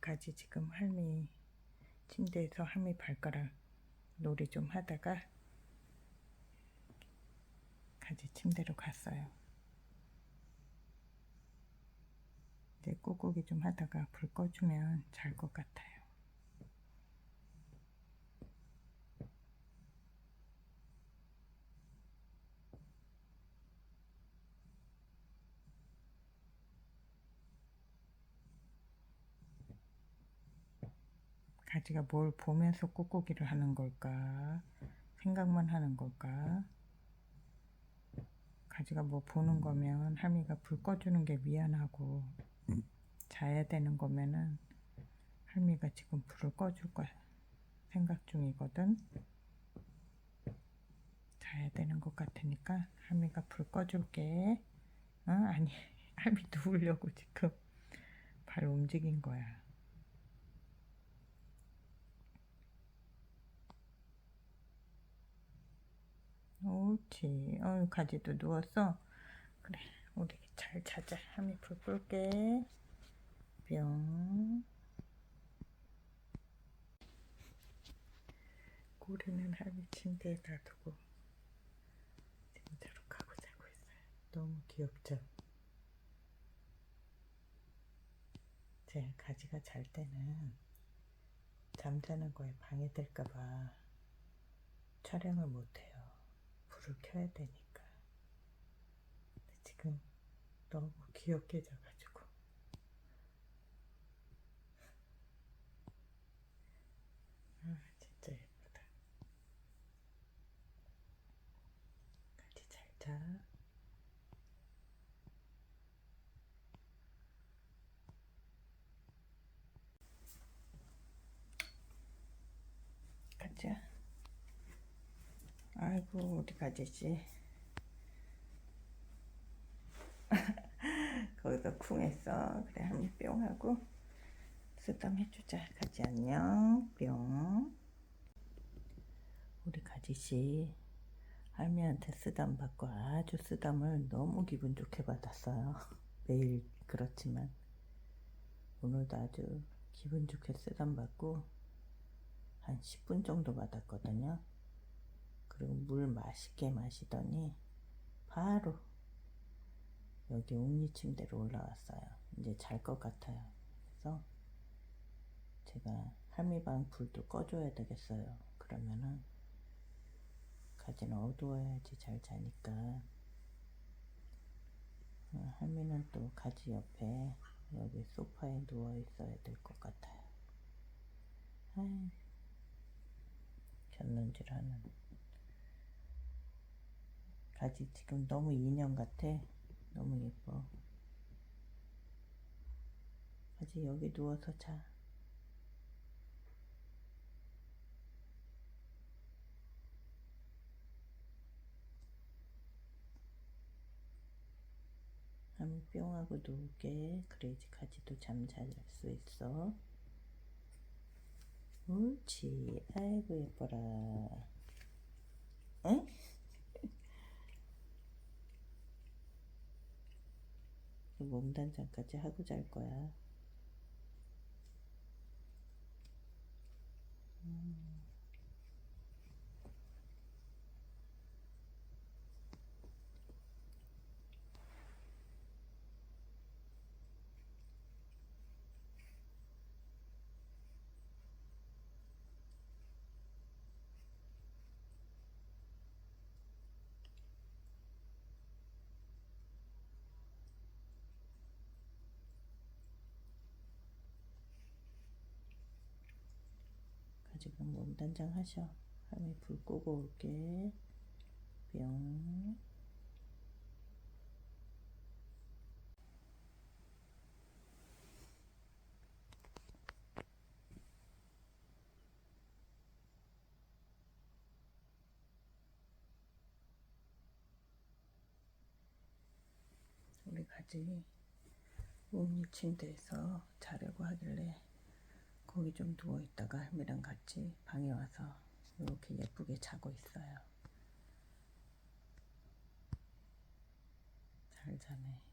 가지 지금 할미 침대에서 할미 발가락 놀이 좀 하다가 가지 침대로 갔어요. 이제 꾹꾹이 좀 하다가 불 꺼주면 잘 것 같아요. 가지가 뭘 보면서 꾹꾹이를 하는 걸까? 생각만 하는 걸까? 가지가 뭐 보는 거면 할미가 불 꺼주는 게 미안하고 자야 되는 거면은 할미가 지금 불을 꺼줄 거야 생각 중이거든. 자야 되는 것 같으니까 할미가 불 꺼줄게. 어? 아니 할미 누우려고 지금 발 움직인 거야. 옳지. 어유 가지도 누웠어. 그래, 우리 잘 자자. 할미 불 끌게. 뿅. 고리는 할미 침대에 놔두고 지금 저렇게 하고 자고 있어요. 너무 귀엽죠? 제 가지가 잘 때는 잠자는 거에 방해될까봐 촬영을 못해요. 불을 켜야 되니까. 근데 지금 너무 귀엽게 져가지고. 아, 진짜 예쁘다. 같이 잘 자. 가자. 아이고 우리 가지지? 거기서 쿵했어 그래 한미 뿅 하고 쓰담 해주자. 가지 안녕 뿅. 우리 가지씨 할미한테 쓰담 받고 아주 쓰담을 너무 기분 좋게 받았어요. 매일 그렇지만. 오늘도 아주 기분 좋게 쓰담 받고 한 10분 정도 받았거든요 그리고 물 맛있게 마시더니 바로 여기 옥니 침대로 올라왔어요. 이제 잘 것 같아요. 그래서 제가 할미방 불도 꺼줘야 되겠어요. 그러면은 가지는 어두워야지 잘 자니까 어, 할미는 또 가지 옆에 여기 소파에 누워 있어야 될 것 같아요. 아이, 하는. 가지 지금 너무 인형 같아. 너무 예뻐. 가지 여기 누워서 자. 한번 뿅 하고 누울게. 그래야지 가지도 잠잘 수 있어. 옳지. 아이고 예뻐라. 응? 몸단장까지 하고 잘 거야. 음. 지금 몸단장 하셔. 할머니 불 끄고 올게. 뿅. 우리 가지 옥니 침대에서 자려고 하길래 거기 좀 누워 있다가 할미랑 같이 방에 와서 이렇게 예쁘게 자고 있어요. 잘 자네.